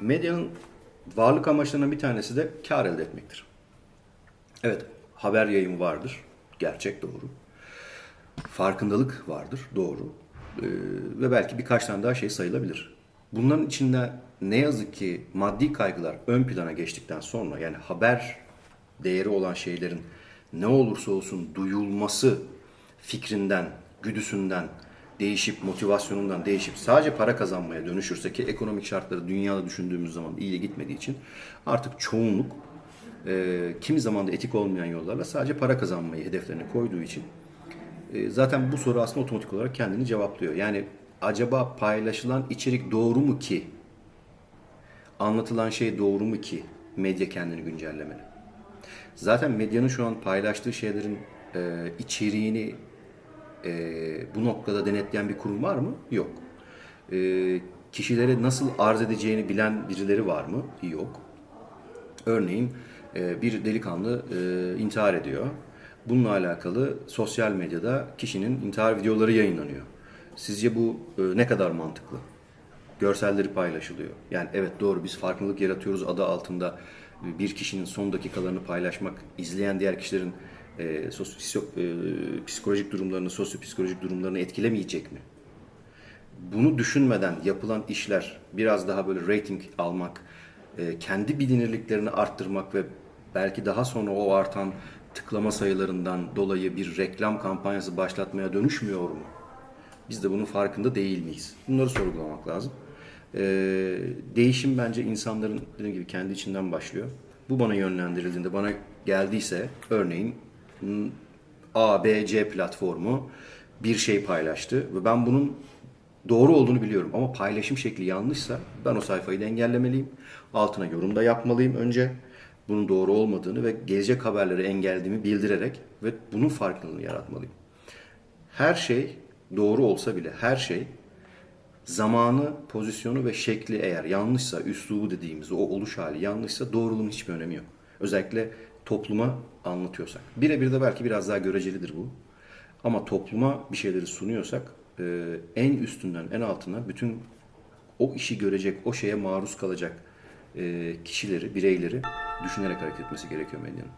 Medyanın varlık amaçlarından bir tanesi de kar elde etmektir. Evet, haber yayın vardır. Gerçek doğru. Farkındalık vardır. Doğru. Ee, ve belki birkaç tane daha şey sayılabilir. Bunların içinde ne yazık ki maddi kaygılar ön plana geçtikten sonra yani haber değeri olan şeylerin ne olursa olsun duyulması fikrinden, güdüsünden değişip, motivasyonundan değişip sadece para kazanmaya dönüşürse ki ekonomik şartları dünyada düşündüğümüz zaman iyiye gitmediği için artık çoğunluk e, kimi zaman da etik olmayan yollarla sadece para kazanmayı hedeflerine koyduğu için e, zaten bu soru aslında otomatik olarak kendini cevaplıyor. Yani acaba paylaşılan içerik doğru mu ki? Anlatılan şey doğru mu ki? Medya kendini güncellemeli. Zaten medyanın şu an paylaştığı şeylerin e, içeriğini e, bu noktada denetleyen bir kurum var mı? Yok. E, kişilere nasıl arz edeceğini bilen birileri var mı? Yok. Örneğin e, bir delikanlı e, intihar ediyor. Bununla alakalı sosyal medyada kişinin intihar videoları yayınlanıyor. Sizce bu e, ne kadar mantıklı? Görselleri paylaşılıyor. Yani evet doğru biz farkındalık yaratıyoruz adı altında bir kişinin son dakikalarını paylaşmak, izleyen diğer kişilerin e, sosyo- e, psikolojik durumlarını, sosyopsikolojik durumlarını etkilemeyecek mi? bunu düşünmeden yapılan işler biraz daha böyle rating almak, e, kendi bilinirliklerini arttırmak ve belki daha sonra o artan tıklama sayılarından dolayı bir reklam kampanyası başlatmaya dönüşmüyor mu? Biz de bunun farkında değil miyiz? Bunları sorgulamak lazım. E, değişim bence insanların dediğim gibi kendi içinden başlıyor. Bu bana yönlendirildiğinde, bana geldiyse örneğin m, A, B, C platformu bir şey paylaştı ve ben bunun doğru olduğunu biliyorum ama paylaşım şekli yanlışsa ben o sayfayı da engellemeliyim. Altına yorum da yapmalıyım önce. Bunun doğru olmadığını ve gelecek haberleri engellediğimi bildirerek ve bunun farkındalığını yaratmalıyım. Her şey doğru olsa bile her şey zamanı, pozisyonu ve şekli eğer yanlışsa, üslubu dediğimiz o oluş hali yanlışsa doğruluğun hiçbir önemi yok. Özellikle topluma anlatıyorsak. Birebir de belki biraz daha görecelidir bu. Ama topluma bir şeyleri sunuyorsak e, en üstünden en altına bütün o işi görecek, o şeye maruz kalacak e, kişileri, bireyleri düşünerek hareket etmesi gerekiyor medyanın.